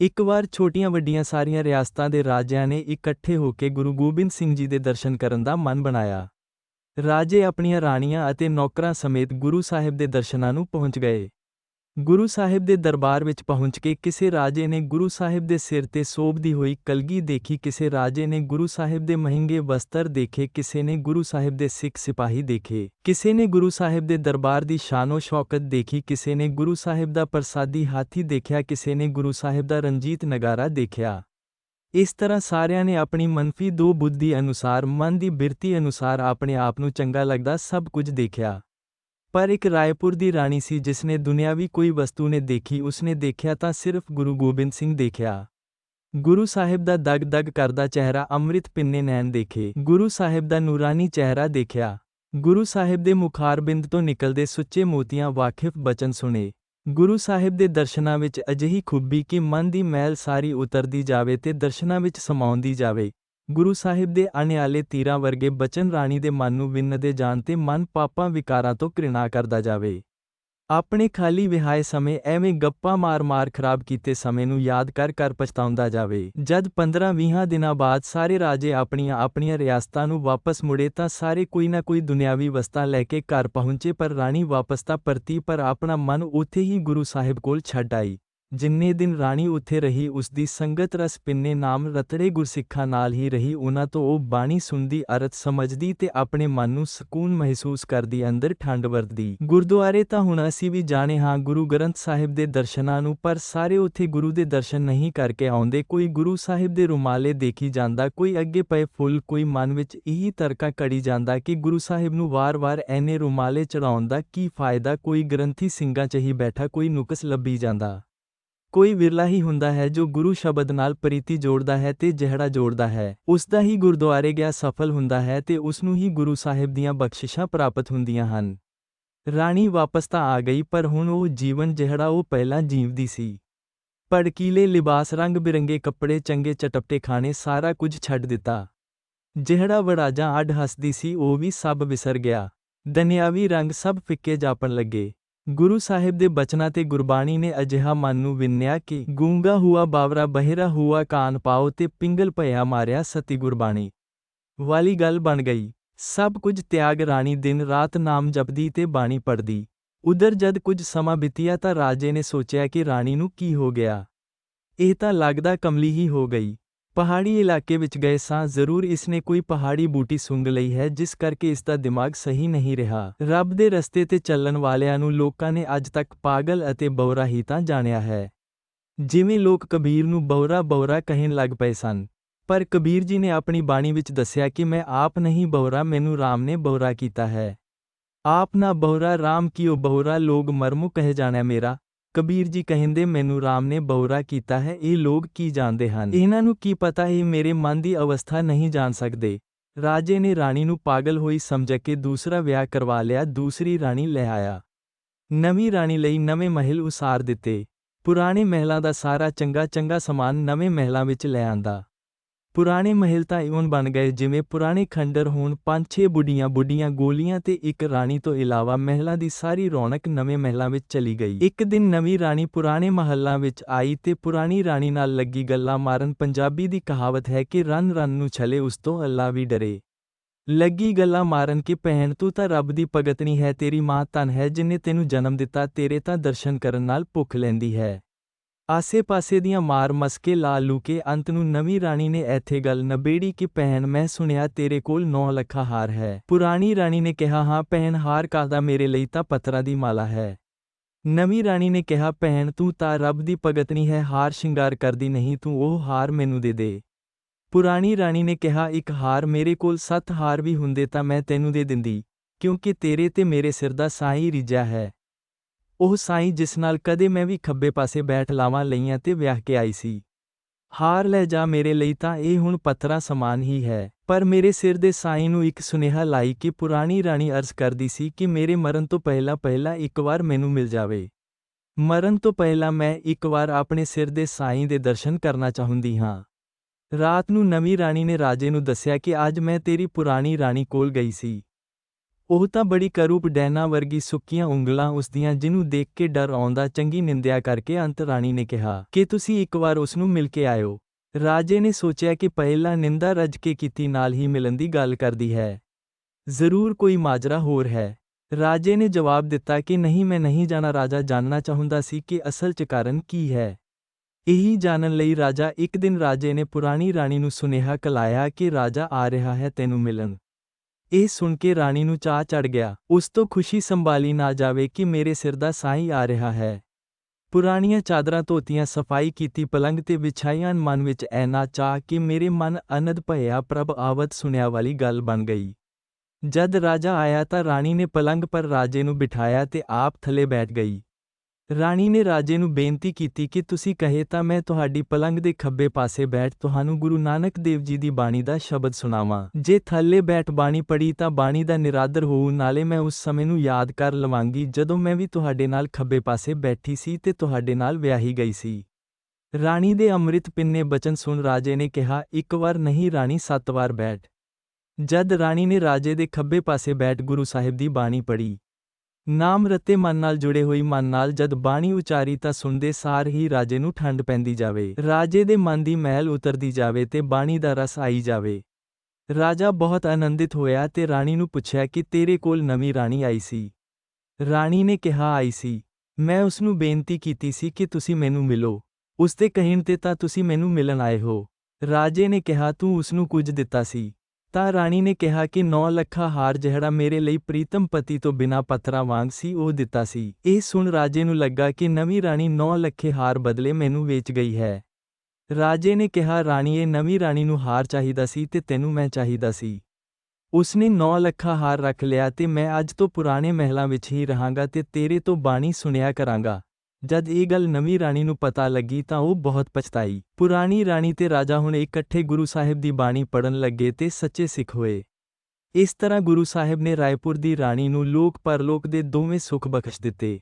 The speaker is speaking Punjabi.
ਇੱਕ ਵਾਰ ਛੋਟੀਆਂ-ਵੱਡੀਆਂ ਸਾਰੀਆਂ ਰਿਆਸਤਾਂ ਦੇ ਰਾਜਿਆਂ ਨੇ ਇਕੱਠੇ ਹੋ ਕੇ ਗੁਰੂ ਗੋਬਿੰਦ ਸਿੰਘ ਜੀ ਦੇ ਦਰਸ਼ਨ ਕਰਨ ਦਾ ਮਨ ਬਣਾਇਆ। ਰਾਜੇ ਆਪਣੀਆਂ ਰਾਣੀਆਂ ਅਤੇ ਨੌਕਰਾਂ ਸਮੇਤ ਗੁਰੂ ਸਾਹਿਬ ਦੇ ਦਰਸ਼ਨਾਂ ਨੂੰ ਪਹੁੰਚ ਗਏ। ਗੁਰੂ ਸਾਹਿਬ ਦੇ ਦਰਬਾਰ ਵਿੱਚ ਪਹੁੰਚ ਕੇ ਕਿਸੇ ਰਾਜੇ ਨੇ ਗੁਰੂ ਸਾਹਿਬ ਦੇ ਸਿਰ ਤੇ ਸੋਭਦੀ ਹੋਈ ਕਲਗੀ ਦੇਖੀ, ਕਿਸੇ ਰਾਜੇ ਨੇ ਗੁਰੂ ਸਾਹਿਬ ਦੇ ਮਹਿੰਗੇ ਵਸਤਰ ਦੇਖੇ, ਕਿਸੇ ਨੇ ਗੁਰੂ ਸਾਹਿਬ ਦੇ ਸਿੱਖ ਸਿਪਾਹੀ ਦੇਖੇ, ਕਿਸੇ ਨੇ ਗੁਰੂ ਸਾਹਿਬ ਦੇ ਦਰਬਾਰ ਦੀ ਸ਼ਾਨੋ ਸ਼ੌਕਤ ਦੇਖੀ, ਕਿਸੇ ਨੇ ਗੁਰੂ ਸਾਹਿਬ ਦਾ ਪ੍ਰਸਾਦੀ ਹਾਥੀ ਦੇਖਿਆ, ਕਿਸੇ ਨੇ ਗੁਰੂ ਸਾਹਿਬ ਦਾ ਰਣਜੀਤ ਨਗਾਰਾ ਦੇਖਿਆ। ਇਸ ਤਰ੍ਹਾਂ ਸਾਰਿਆਂ ਨੇ ਆਪਣੀ ਮਨਫੀ ਦੋ ਬੁੱਧੀ ਅਨੁਸਾਰ, ਮਨ ਦੀ ਬਿਰਤੀ ਅਨੁਸਾਰ ਆਪਣੇ ਆਪ ਨੂੰ ਚੰਗਾ ਲੱਗਦਾ ਸਭ ਕੁਝ ਦੇਖਿਆ। ਪਰ ਇੱਕ ਰਾਏਪੁਰ ਦੀ ਰਾਣੀ ਸੀ ਜਿਸਨੇ ਦੁਨਿਆਵੀ ਕੋਈ ਵਸਤੂ ਨੇ ਦੇਖੀ, ਉਸਨੇ ਦੇਖਿਆ ਤਾਂ ਸਿਰਫ ਗੁਰੂ ਗੋਬਿੰਦ ਸਿੰਘ ਦੇਖਿਆ। ਗੁਰੂ ਸਾਹਿਬ ਦਾ ਦਗ-ਦਗ ਕਰਦਾ ਚਿਹਰਾ, ਅੰਮ੍ਰਿਤ ਪਿੰਨੇ ਨੈਣ ਦੇਖੇ। ਗੁਰੂ ਸਾਹਿਬ ਦਾ ਨੂਰਾਨੀ ਚਿਹਰਾ ਦੇਖਿਆ। ਗੁਰੂ ਸਾਹਿਬ ਦੇ ਮੁਖਾਰਬਿੰਦ ਤੋਂ ਨਿਕਲਦੇ ਸੁੱਚੇ ਮੋਤੀਆਂ ਵਾਕਿਫ ਬਚਨ ਸੁਣੇ। ਗੁਰੂ ਸਾਹਿਬ ਦੇ ਦਰਸ਼ਨਾਂ ਵਿੱਚ ਅਜਿਹੀ ਖੂਬੀ ਕਿ ਮਨ ਦੀ ਮੈਲ ਸਾਰੀ ਉਤਰਦੀ ਜਾਵੇ ਤੇ ਦਰਸ਼ਨਾਂ ਵਿੱਚ ਸਮਾਉਂਦੀ ਜਾਵੇ। ਗੁਰੂ ਸਾਹਿਬ ਦੇ ਅਣਿਆਲੇ ਤੀਰਾਂ ਵਰਗੇ ਬਚਨ ਰਾਣੀ ਦੇ ਮਨ ਨੂੰ ਵਿੰਨਦੇ ਜਾਣ ਤੇ ਮਨ ਪਾਪਾਂ ਵਿਕਾਰਾਂ ਤੋਂ ਘ੍ਰਿਣਾ ਕਰਦਾ ਜਾਵੇ। ਆਪਣੇ ਖਾਲੀ ਵਿਹਾਏ ਸਮੇਂ ਐਵੇਂ ਗੱਪਾਂ ਮਾਰ-ਮਾਰ ਖਰਾਬ ਕੀਤੇ ਸਮੇਂ ਨੂੰ ਯਾਦ ਕਰ ਕਰ ਪਛਤਾਉਂਦਾ ਜਾਵੇ। ਜਦ 15-20 ਦਿਨਾਂ ਬਾਅਦ ਸਾਰੇ ਰਾਜੇ ਆਪਣੀਆਂ ਆਪਣੀਆਂ ਰਿਆਸਤਾਂ ਨੂੰ ਵਾਪਸ ਮੁੜੇ ਤਾਂ ਸਾਰੇ ਕੋਈ ਨਾ ਕੋਈ ਦੁਨਿਆਵੀ ਵਸਤਾਂ ਲੈ ਕੇ ਘਰ ਪਹੁੰਚੇ ਪਰ ਰਾਣੀ ਵਾਪਸ ਤਾਂ ਪਰਤੀ ਪਰ ਆਪਣਾ ਮਨ ਉੱਥੇ ਹੀ ਗੁਰੂ ਸਾਹਿਬ ਕੋਲ ਛੱਡ ਆਈ। ਜਿੰਨੇ ਦਿਨ ਰਾਣੀ ਉੱਥੇ ਰਹੀ ਉਸ ਦੀ ਸੰਗਤ ਰਸ ਪਿੰਨੇ ਨਾਮ ਰਤੜੇ ਗੁਰਸਿੱਖਾਂ ਨਾਲ ਹੀ ਰਹੀ। ਉਹਨਾਂ ਤੋਂ ਉਹ ਬਾਣੀ ਸੁਣਦੀ, ਅਰਥ ਸਮਝਦੀ ਤੇ ਆਪਣੇ ਮਨ ਨੂੰ ਸਕੂਨ ਮਹਿਸੂਸ ਕਰਦੀ, ਅੰਦਰ ਠੰਡ ਵਰਦੀ ਗੁਰਦੁਆਰੇ ਤਾਂ ਹੁਣ ਅਸੀਂ ਵੀ ਜਾਣੇ ਹਾਂ, ਗੁਰੂ ਗ੍ਰੰਥ ਸਾਹਿਬ ਦੇ ਦਰਸ਼ਨਾਂ ਨੂੰ, ਪਰ ਸਾਰੇ ਉੱਥੇ ਗੁਰੂ ਦੇ ਦਰਸ਼ਨ ਨਹੀਂ ਕਰਕੇ ਆਉਂਦੇ। ਕੋਈ ਗੁਰੂ ਸਾਹਿਬ ਦੇ ਰੁਮਾਲੇ ਦੇਖੀ ਜਾਂਦਾ, ਕੋਈ ਅੱਗੇ ਪਏ ਫੁੱਲ, ਕੋਈ ਮਨ ਵਿੱਚ ਇਹੀ ਤਰਕਾ ਕੜੀ ਜਾਂਦਾ ਕਿ ਗੁਰੂ ਸਾਹਿਬ ਨੂੰ ਵਾਰ-ਵਾਰ ਐਨੇ ਰੁਮਾਲੇ ਚੜਾਉਣ ਦਾ ਕੀ ਫਾਇਦਾ? ਕੋਈ ਗ੍ਰੰਥੀ ਸਿੰਘਾਂ 'ਚ ਹੀ ਬੈਠਾ, ਕੋਈ ਨੁਕਸ ਲੱਭੀ ਜਾਂਦਾ। ਕੋਈ ਵਿਰਲਾ ਹੀ ਹੁੰਦਾ ਹੈ ਜੋ ਗੁਰੂ ਸ਼ਬਦ ਨਾਲ ਪ੍ਰੀਤੀ ਜੋੜਦਾ ਹੈ ਤੇ ਜਿਹੜਾ ਜੋੜਦਾ ਹੈ। ਉਸ ਦਾ ਹੀ ਗੁਰਦੁਆਰੇ ਗਿਆ ਸਫਲ ਹੁੰਦਾ ਹੈ ਤੇ ਉਸ ਨੂੰ ਹੀ ਗੁਰੂ ਸਾਹਿਬ ਦੀਆਂ ਬਖਸ਼ਿਸ਼ਾਂ ਪ੍ਰਾਪਤ ਹੁੰਦੀਆਂ ਹਨ। ਰਾਣੀ ਵਾਪਸ ਤਾਂ ਆ ਗਈ ਪਰ ਹੁਣ ਉਹ ਜੀਵਨ ਜਿਹੜਾ ਉਹ ਪਹਿਲਾਂ ਜੀਵਦੀ ਸੀ। ਪੜਕੀਲੇ ਲਿਬਾਸ ਰੰਗ ਬਿਰੰਗੇ ਕੱਪੜੇ, ਚੰਗੇ ਚਟਪਟੇ ਖਾਣੇ, ਸਾਰਾ ਕੁਝ ਛੱਡ ਦਿੱਤਾ। ਜਿਹੜਾ ਵੜਾਜਾਂ ਅੱਡ ਹੱਸਦੀ ਸੀ, ਉਹ ਵੀ ਸਭ ਵਿਸਰ ਗਿਆ। ਦਨਿਆਵੀ ਰੰਗ ਸਭ ਫਿੱਕੇ ਜਾਪਣ ਲੱਗੇ। ਗੁਰੂ ਸਾਹਿਬ ਦੇ ਬਚਨਾਂ ਤੇ ਗੁਰਬਾਣੀ ਨੇ ਅਜਿਹਾ ਮਨ ਨੂੰ ਵਿੰਨਿਆ ਕਿ ਗੂੰਗਾ ਹੁਆ ਬਾਵਰਾ ਬਹਿਰਾ ਹੁਆ ਕਾਨ ਪਾਓ ਤੇ ਪਿੰਗਲ ਭਇਆ ਮਾਰਿਆ ਸਤੀ ਗੁਰਬਾਣੀ। ਵਾਲੀ ਗੱਲ ਬਣ ਗਈ। ਸਭ ਕੁਝ ਤਿਆਗ ਰਾਣੀ ਦਿਨ ਰਾਤ ਨਾਮ ਜਪਦੀ ਤੇ ਬਾਣੀ ਪੜਦੀ ਉਧਰ ਜਦ ਕੁਝ ਸਮਾਂ ਬੀਤਿਆ ਤਾਂ ਰਾਜੇ ਨੇ ਸੋਚਿਆ ਕਿ ਰਾਣੀ ਨੂੰ ਕੀ ਹੋ ਗਿਆ। ਇਹ ਤਾਂ ਲੱਗਦਾ ਕਮਲੀ ਹੀ ਹੋ ਗਈ। ਪਹਾੜੀ ਇਲਾਕੇ ਵਿੱਚ ਗਏ ਸਾਂ, ਜ਼ਰੂਰ ਇਸਨੇ ਕੋਈ ਪਹਾੜੀ ਬੂਟੀ ਸੁੰਘ ਲਈ ਹੈ, ਜਿਸ ਕਰਕੇ ਇਸ ਦਾ ਦਿਮਾਗ ਸਹੀ ਨਹੀਂ ਰਿਹਾ। ਰੱਬ ਦੇ ਰਸਤੇ ਤੇ ਚੱਲਣ ਵਾਲਿਆਂ ਨੂੰ ਲੋਕਾਂ ਨੇ ਅੱਜ ਤੱਕ ਪਾਗਲ ਅਤੇ ਬੌਰਾ ਹੀ ਤਾਂ ਜਾਣਿਆ ਹੈ। ਜਿਵੇਂ ਲੋਕ ਕਬੀਰ ਨੂੰ ਬੌਰਾ ਬੌਰਾ ਕਹਿਣ ਲੱਗ ਪਏ ਸਨ। ਪਰ ਕਬੀਰ ਜੀ ਨੇ ਆਪਣੀ ਬਾਣੀ ਵਿੱਚ ਦੱਸਿਆ ਕਿ ਮੈਂ ਆਪ ਨਹੀਂ ਬੌਰਾ, ਮੈਨੂੰ RAM ਨੇ ਬੌਰਾ ਕੀਤਾ ਹੈ। ਆਪ ਨਾ ਬੌਰਾ RAM ਕੀਓ ਬੌਰਾ ਲੋਗ ਮਰਮੂ ਕਹਿ ਜਾਣਿਆ ਮੇਰਾ। ਕਬੀਰ ਜੀ ਕਹਿੰਦੇ, ਮੈਨੂੰ ਰਾਮ ਨੇ ਬੌਰਾ ਕੀਤਾ ਹੈ, ਇਹ ਲੋਕ ਕੀ ਜਾਣਦੇ ਹਨ? ਇਹਨਾਂ ਨੂੰ ਕੀ ਪਤਾ, ਇਹ ਮੇਰੇ ਮਨ ਦੀ ਅਵਸਥਾ ਨਹੀਂ ਜਾਣ ਸਕਦੇ? ਰਾਜੇ ਨੇ ਰਾਣੀ ਨੂੰ ਪਾਗਲ ਹੋਈ ਸਮਝ ਕੇ ਦੂਸਰਾ ਵਿਆਹ ਕਰਵਾ ਲਿਆ, ਦੂਸਰੀ ਰਾਣੀ ਲੈ ਆਇਆ। ਨਵੀਂ ਰਾਣੀ ਲਈ ਨਵੇਂ ਮਹਿਲ ਉਸਾਰ ਦਿੱਤੇ। ਪੁਰਾਣੇ ਮਹਿਲਾਂ ਦਾ ਸਾਰਾ ਚੰਗਾ ਚੰਗਾ ਸਮਾਨ ਨਵੇਂ ਮਹਿਲਾਂ ਵਿੱਚ ਲੈ ਆਂਦਾ। ਪੁਰਾਣੇ ਮਹਿਲ ਤਾਂ ਇਉਂ ਬਣ ਗਏ ਜਿਵੇਂ ਪੁਰਾਣੇ ਖੰਡਰ ਹੋਣ ਪੰਜ ਛੇ ਬੁੱਢੀਆਂ ਬੁੱਢੀਆਂ ਗੋਲੀਆਂ ਤੇ ਇੱਕ ਰਾਣੀ ਤੋਂ ਇਲਾਵਾ ਮਹਿਲਾਂ ਦੀ ਸਾਰੀ ਰੌਣਕ ਨਵੇਂ ਮਹਿਲਾਂ ਵਿੱਚ ਚਲੀ ਗਈ। ਇੱਕ ਦਿਨ ਨਵੀਂ ਰਾਣੀ ਪੁਰਾਣੇ ਮਹੱਲਾਂ ਵਿੱਚ ਆਈ ਤੇ ਪੁਰਾਣੀ ਰਾਣੀ ਨਾਲ ਲੱਗੀ ਗੱਲਾਂ ਮਾਰਨ ਪੰਜਾਬੀ ਦੀ ਕਹਾਵਤ ਹੈ ਕਿ ਰਨ ਰਨ ਨੂੰ ਛਲੇ ਉਸ ਤੋਂ ਅੱਲਾ ਵੀ ਡਰੇ। ਲੱਗੀ ਗੱਲਾਂ ਮਾਰਨ ਕਿ ਪਹਿਣ ਤੂੰ ਤਾਂ ਰੱਬ ਦੀ ਭਗਤਨੀ ਹੈ, ਤੇਰੀ ਮਾਂ ਧਨ ਹੈ, ਜਿਨੇ ਤੈਨੂੰ ਜਨਮ ਦਿੱਤਾ, ਤੇਰੇ ਤਾਂ ਦਰਸ਼ਨ ਕਰਨ ਨਾਲ ਭੁੱਖ ਲੈਂਦੀ ਹੈ। ਆਸੇ-ਪਾਸੇ ਦੀਆਂ ਮਾਰ ਮਸਕੇ ਲਾ ਲੂ ਕੇ ਅੰਤ ਨੂੰ ਨਵੀਂ ਰਾਣੀ ਨੇ ਇੱਥੇ ਗੱਲ ਨਬੇੜੀ ਕਿ ਪਹਿਨ ਮੈਂ ਸੁਣਿਆ ਤੇਰੇ ਕੋਲ 9 ਲੱਖਾ ਹਾਰ ਹੈ। ਪੁਰਾਣੀ ਰਾਣੀ ਨੇ ਕਿਹਾ, ਹਾਂ ਪਹਿਨ ਹਾਰ ਕਾਹਦਾ ਮੇਰੇ ਲਈ ਤਾਂ ਪੱਥਰਾਂ ਦੀ ਮਾਲਾ ਹੈ। ਨਵੀਂ ਰਾਣੀ ਨੇ ਕਿਹਾ, ਭੈਣ, ਤੂੰ ਤਾਂ ਰੱਬ ਦੀ ਭਗਤਨੀ ਹੈ, ਹਾਰ ਸ਼ਿੰਗਾਰ ਕਰਦੀ ਨਹੀਂ, ਤੂੰ ਉਹ ਹਾਰ ਮੈਨੂੰ ਦੇ ਦੇ। ਪੁਰਾਣੀ ਰਾਣੀ ਨੇ ਕਿਹਾ, ਇੱਕ ਹਾਰ ਮੇਰੇ ਕੋਲ, ਸੱਤ ਹਾਰ ਵੀ ਹੁੰਦੇ ਤਾਂ ਮੈਂ ਤੈਨੂੰ ਦੇ ਦਿੰਦੀ, ਕਿਉਂਕਿ ਤੇਰੇ ਤੇ ਮੇਰੇ ਸਿਰ ਦਾ ਸਾਈ ਰਿਜਾ ਹੈ। ਉਹ ਸਾਈਂ ਜਿਸ ਨਾਲ ਕਦੇ ਮੈਂ ਵੀ ਖੱਬੇ ਪਾਸੇ ਬੈਠ ਲਾਵਾਂ ਲਈਆਂ ਤੇ ਵਿਆਹ ਕੇ ਆਈ ਸੀ। ਹਾਰ ਲੈ ਜਾ ਮੇਰੇ ਲਈ ਤਾਂ ਇਹ ਹੁਣ ਪੱਥਰਾਂ ਸਮਾਨ ਹੀ ਹੈ। ਪਰ ਮੇਰੇ ਸਿਰ ਦੇ ਸਾਈਂ ਨੂੰ ਇੱਕ ਸੁਨੇਹਾ ਲਾਈ ਕਿ ਪੁਰਾਣੀ ਰਾਣੀ ਅਰਜ਼ ਕਰਦੀ ਸੀ ਕਿ ਮੇਰੇ ਮਰਨ ਤੋਂ ਪਹਿਲਾਂ ਪਹਿਲਾਂ ਇੱਕ ਵਾਰ ਮੈਨੂੰ ਮਿਲ ਜਾਵੇ। ਮਰਨ ਤੋਂ ਪਹਿਲਾਂ ਮੈਂ ਇੱਕ ਵਾਰ ਆਪਣੇ ਸਿਰ ਦੇ ਸਾਈਂ ਦੇ ਦਰਸ਼ਨ ਕਰਨਾ ਚਾਹੁੰਦੀ ਹਾਂ। ਰਾਤ ਨੂੰ ਨਵੀਂ ਰਾਣੀ ਨੇ ਰਾਜੇ ਨੂੰ ਦੱਸਿਆ ਕਿ ਅੱਜ ਮੈਂ ਤੇਰੀ ਪੁਰਾਣੀ ਰਾਣੀ ਕੋਲ ਗਈ ਸੀ। ਉਹ ਤਾਂ ਬੜੀ ਕਰੂਪ ਡੈਨਾ ਵਰਗੀ ਸੁੱਕੀਆਂ ਉਂਗਲਾਂ ਉਸਦੀਆਂ ਜਿਹਨੂੰ ਦੇਖ ਕੇ ਡਰ ਆਉਂਦਾ ਚੰਗੀ ਨਿੰਦਿਆ ਕਰਕੇ ਅੰਤ ਰਾਣੀ ਨੇ ਕਿਹਾ, ਕਿ ਤੁਸੀਂ ਇੱਕ ਵਾਰ ਉਸ ਨੂੰ ਮਿਲ ਕੇ ਆਇਓ? ਰਾਜੇ ਨੇ ਸੋਚਿਆ ਕਿ ਪਹਿਲਾਂ ਨਿੰਦਾ ਰੱਜ ਕੇ ਕੀਤੀ ਨਾਲ ਹੀ ਮਿਲਣ ਦੀ ਗੱਲ ਕਰਦੀ ਹੈ। ਜ਼ਰੂਰ ਕੋਈ ਮਾਜਰਾ ਹੋਰ ਹੈ। ਰਾਜੇ ਨੇ ਜਵਾਬ ਦਿੱਤਾ ਕਿ ਨਹੀਂ, ਮੈਂ ਨਹੀਂ ਜਾਣਾ, ਰਾਜਾ ਜਾਣਨਾ ਚਾਹੁੰਦਾ ਸੀ ਕਿ ਅਸਲ 'ਚ ਕਾਰਨ ਕੀ ਹੈ। ਇਹੀ ਜਾਣਨ ਲਈ ਰਾਜਾ ਇੱਕ ਦਿਨ ਰਾਜੇ ਨੇ ਪੁਰਾਣੀ ਰਾਣੀ ਨੂੰ ਸੁਨੇਹਾ ਕਲਾਇਆ ਕਿ ਰਾਜਾ ਆ ਰਿਹਾ ਹੈ ਤੈਨੂੰ ਮਿਲਣ। ਇਹ ਸੁਣ ਕੇ ਰਾਣੀ ਨੂੰ ਚਾਹ ਚੜ ਗਿਆ। ਉਸ ਤੋਂ ਖੁਸ਼ੀ ਸੰਭਾਲੀ ਨਾ ਜਾਵੇ ਕਿ ਮੇਰੇ ਸਿਰ ਦਾ ਸਾਈਂ ਆ ਰਿਹਾ ਹੈ। ਪੁਰਾਣੀਆਂ ਚਾਦਰਾਂ ਧੋਤੀਆਂ, ਸਫ਼ਾਈ ਕੀਤੀ ਪਲੰਗ ਤੇ ਵਿਛਾਈਆਂ ਮਨ ਵਿੱਚ ਐਨਾ ਚਾਹ ਕਿ ਮੇਰੇ ਮਨ ਅਨੰਦ ਭਇਆ ਪ੍ਰਭ ਆਵਤ ਸੁਣਿਆ ਵਾਲੀ ਗੱਲ ਬਣ ਗਈ। ਜਦ ਰਾਜਾ ਆਇਆ ਤਾਂ ਰਾਣੀ ਨੇ ਪਲੰਗ ਪਰ ਰਾਜੇ ਨੂੰ ਬਿਠਾਇਆ ਤੇ ਆਪ ਥੱਲੇ ਬੈਠ ਗਈ। ਰਾਣੀ ਨੇ ਰਾਜੇ ਨੂੰ ਬੇਨਤੀ ਕੀਤੀ ਕਿ ਤੁਸੀਂ ਕਹੇ ਤਾਂ ਮੈਂ ਤੁਹਾਡੀ ਪਲੰਗ ਦੇ ਖੱਬੇ ਪਾਸੇ ਬੈਠ ਤੁਹਾਨੂੰ ਗੁਰੂ ਨਾਨਕ ਦੇਵ ਜੀ ਦੀ ਬਾਣੀ ਦਾ ਸ਼ਬਦ ਸੁਣਾਵਾਂ। ਜੇ ਥੱਲੇ ਬੈਠ ਬਾਣੀ ਪੜੀ ਤਾਂ ਬਾਣੀ ਦਾ ਨਿਰਾਦਰ ਹੋਊ, ਨਾਲੇ ਮੈਂ ਉਸ ਸਮੇਂ ਨੂੰ ਯਾਦ ਕਰ ਲਵਾਂਗੀ ਜਦੋਂ ਮੈਂ ਵੀ ਤੁਹਾਡੇ ਨਾਲ ਖੱਬੇ ਪਾਸੇ ਬੈਠੀ ਸੀ ਤੇ ਤੁਹਾਡੇ ਨਾਲ ਵਿਆਹੀ ਗਈ ਸੀ। ਰਾਣੀ ਦੇ ਅੰਮ੍ਰਿਤ ਪਿੰਨੇ ਬਚਨ ਸੁਣ ਰਾਜੇ ਨੇ ਕਿਹਾ, ਇੱਕ ਵਾਰ ਨਹੀਂ ਰਾਣੀ, ਸੱਤ ਵਾਰ ਬੈਠ। ਜਦ ਰਾਣੀ ਨੇ ਰਾਜੇ ਦੇ ਖੱਬੇ ਪਾਸੇ ਬੈਠ ਗੁਰੂ ਸਾਹਿਬ ਦੀ ਬਾਣੀ ਪੜੀ ਨਾਮ ਰਤੇ ਮਨ ਨਾਲ ਜੁੜੇ ਹੋਈ ਮਨ ਨਾਲ ਜਦ ਬਾਣੀ ਉਚਾਰੀ ਤਾਂ ਸੁਣਦੇ ਸਾਰ ਹੀ ਰਾਜੇ ਨੂੰ ਠੰਡ ਪੈਂਦੀ ਜਾਵੇ। ਰਾਜੇ ਦੇ ਮਨ ਦੀ ਮਹਿਲ ਉਤਰਦੀ ਜਾਵੇ ਤੇ ਬਾਣੀ ਦਾ ਰਸ ਆਈ ਜਾਵੇ। ਰਾਜਾ ਬਹੁਤ ਆਨੰਦਿਤ ਹੋਇਆ ਤੇ ਰਾਣੀ ਨੂੰ ਪੁੱਛਿਆ ਕਿ ਤੇਰੇ ਕੋਲ ਨਵੀਂ ਰਾਣੀ ਆਈ ਸੀ? ਰਾਣੀ ਨੇ ਕਿਹਾ, ਆਈ ਸੀ। ਮੈਂ ਉਸ ਨੂੰ ਬੇਨਤੀ ਕੀਤੀ ਸੀ ਕਿ ਤੁਸੀਂ ਮੈਨੂੰ ਮਿਲੋ। ਉਸ ਦੇ ਕਹਿਣ ਤੇ ਤਾਂ ਤੁਸੀਂ ਮੈਨੂੰ ਮਿਲਣ ਆਏ ਹੋ। ਰਾਜੇ ਨੇ ਕਿਹਾ, ਤੂੰ ਉਸ ਨੂੰ ਕੁਝ ਦਿੱਤਾ ਸੀ। ਤਾਂ ਰਾਣੀ ਨੇ ਕਿਹਾ ਕਿ 9 ਲੱਖਾ ਹਾਰ ਜਿਹੜਾ ਮੇਰੇ ਲਈ ਪ੍ਰੀਤਮ ਪਤੀ ਤੋਂ ਬਿਨਾ ਪੱਥਰਾਂ ਵਾਂਗ ਸੀ, ਉਹ ਦਿੱਤਾ ਸੀ। ਇਹ ਸੁਣ ਰਾਜੇ ਨੂੰ ਲੱਗਾ ਕਿ ਨਵੀਂ ਰਾਣੀ 9 ਲੱਖੇ ਹਾਰ ਬਦਲੇ ਮੈਨੂੰ ਵੇਚ ਗਈ ਹੈ। ਰਾਜੇ ਨੇ ਕਿਹਾ, ਰਾਣੀ, ਇਹ ਨਵੀਂ ਰਾਣੀ ਨੂੰ ਹਾਰ ਚਾਹੀਦਾ ਸੀ ਤੇ ਤੈਨੂੰ ਮੈਂ ਚਾਹੀਦਾ ਸੀ। ਉਸਨੇ 9 ਲੱਖਾ ਹਾਰ ਰੱਖ ਲਿਆ ਤੇ ਮੈਂ ਅੱਜ ਤੋਂ ਪੁਰਾਣੇ ਮਹਿਲਾਂ ਵਿੱਚ ਹੀ ਰਹਾਂਗਾ ਤੇ ਤੇਰੇ ਤੋਂ ਬਾਣੀ ਸੁਣਿਆ ਕਰਾਂਗਾ। ਜਦ ਇਹ ਗੱਲ ਨਵੀਂ ਰਾਣੀ ਨੂੰ ਪਤਾ ਲੱਗੀ ਤਾਂ ਉਹ ਬਹੁਤ ਪਛਤਾਈ। ਪੁਰਾਣੀ ਰਾਣੀ ਤੇ ਰਾਜਾ ਹੁਣ ਇਕੱਠੇ ਗੁਰੂ ਸਾਹਿਬ ਦੀ ਬਾਣੀ ਪੜਨ ਲੱਗੇ ਤੇ ਸੱਚੇ ਸਿੱਖ ਹੋਏ। ਇਸ ਤਰ੍ਹਾਂ ਗੁਰੂ ਸਾਹਿਬ ਨੇ ਰਾਏਪੁਰ ਦੀ ਰਾਣੀ ਨੂੰ ਲੋਕ ਪਰਲੋਕ ਦੇ ਦੋਵੇਂ ਸੁੱਖ ਬਖਸ਼ ਦਿੱਤੇ।